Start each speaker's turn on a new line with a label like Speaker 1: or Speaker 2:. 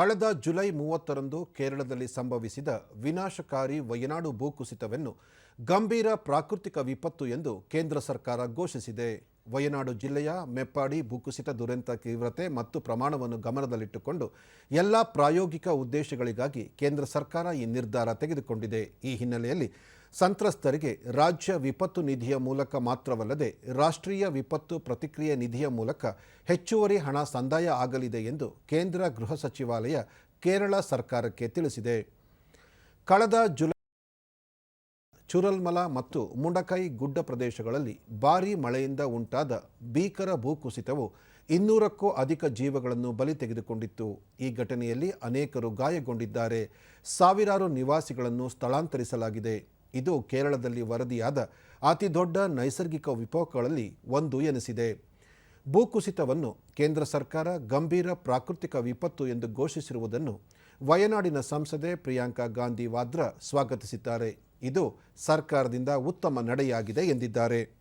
Speaker 1: ಕಳೆದ ಜುಲೈ ಮೂವತ್ತರಂದು ಕೇರಳದಲ್ಲಿ ಸಂಭವಿಸಿದ ವಿನಾಶಕಾರಿ ವಯನಾಡು ಭೂಕುಸಿತವನ್ನು ಗಂಭೀರ ಪ್ರಾಕೃತಿಕ ವಿಪತ್ತು ಎಂದು ಕೇಂದ್ರ ಸರ್ಕಾರ ಘೋಷಿಸಿದೆ. ವಯನಾಡು ಜಿಲ್ಲೆಯ ಮೆಪ್ಪಾಡಿ ಭೂಕುಸಿತ ದುರಂತ ತೀವ್ರತೆ ಮತ್ತು ಪ್ರಮಾಣವನ್ನು ಗಮನದಲ್ಲಿಟ್ಟುಕೊಂಡು ಎಲ್ಲ ಪ್ರಾಯೋಗಿಕ ಉದ್ದೇಶಗಳಿಗಾಗಿ ಕೇಂದ್ರ ಸರ್ಕಾರ ಈ ನಿರ್ಧಾರ ತೆಗೆದುಕೊಂಡಿದೆ. ಈ ಹಿನ್ನೆಲೆಯಲ್ಲಿ ಸಂತ್ರಸ್ತರಿಗೆ ರಾಜ್ಯ ವಿಪತ್ತು ನಿಧಿಯ ಮೂಲಕ ಮಾತ್ರವಲ್ಲದೆ ರಾಷ್ಟ್ರೀಯ ವಿಪತ್ತು ಪ್ರತಿಕ್ರಿಯೆ ನಿಧಿಯ ಮೂಲಕ ಹೆಚ್ಚುವರಿ ಹಣ ಸಂದಾಯ ಆಗಲಿದೆ ಎಂದು ಕೇಂದ್ರ ಗೃಹ ಸಚಿವಾಲಯ ಕೇರಳ ಸರ್ಕಾರಕ್ಕೆ ತಿಳಿಸಿದೆ. ಕಳೆದ ಜುಲೈ ಚುರಲ್ಮಲ ಮತ್ತು ಮುಂಡಕೈ ಗುಡ್ಡ ಪ್ರದೇಶಗಳಲ್ಲಿ ಭಾರೀ ಮಳೆಯಿಂದ ಉಂಟಾದ ಭೀಕರ ಭೂಕುಸಿತವು ಇನ್ನೂರಕ್ಕೂ ಅಧಿಕ ಜೀವಗಳನ್ನು ಬಲಿ ತೆಗೆದುಕೊಂಡಿತ್ತು. ಈ ಘಟನೆಯಲ್ಲಿ ಅನೇಕರು ಗಾಯಗೊಂಡಿದ್ದಾರೆ. ಸಾವಿರಾರು ನಿವಾಸಿಗಳನ್ನು ಸ್ಥಳಾಂತರಿಸಲಾಗಿದೆ. ಇದು ಕೇರಳದಲ್ಲಿ ವರದಿಯಾದ ಅತಿದೊಡ್ಡ ನೈಸರ್ಗಿಕ ವಿಕೋಪಗಳಲ್ಲಿ ಒಂದು ಎನಿಸಿದೆ. ಭೂಕುಸಿತವನ್ನು ಕೇಂದ್ರ ಸರ್ಕಾರ ಗಂಭೀರ ಪ್ರಾಕೃತಿಕ ವಿಪತ್ತು ಎಂದು ಘೋಷಿಸಿರುವುದನ್ನು ವಯನಾಡಿನ ಸಂಸದೆ ಪ್ರಿಯಾಂಕಾ ಗಾಂಧಿ ವಾದ್ರಾ ಸ್ವಾಗತಿಸಿದ್ದಾರೆ. ಇದು ಸರ್ಕಾರದಿಂದ ಉತ್ತಮ ನಡೆಯಾಗಿದೆ ಎಂದಿದ್ದಾರೆ.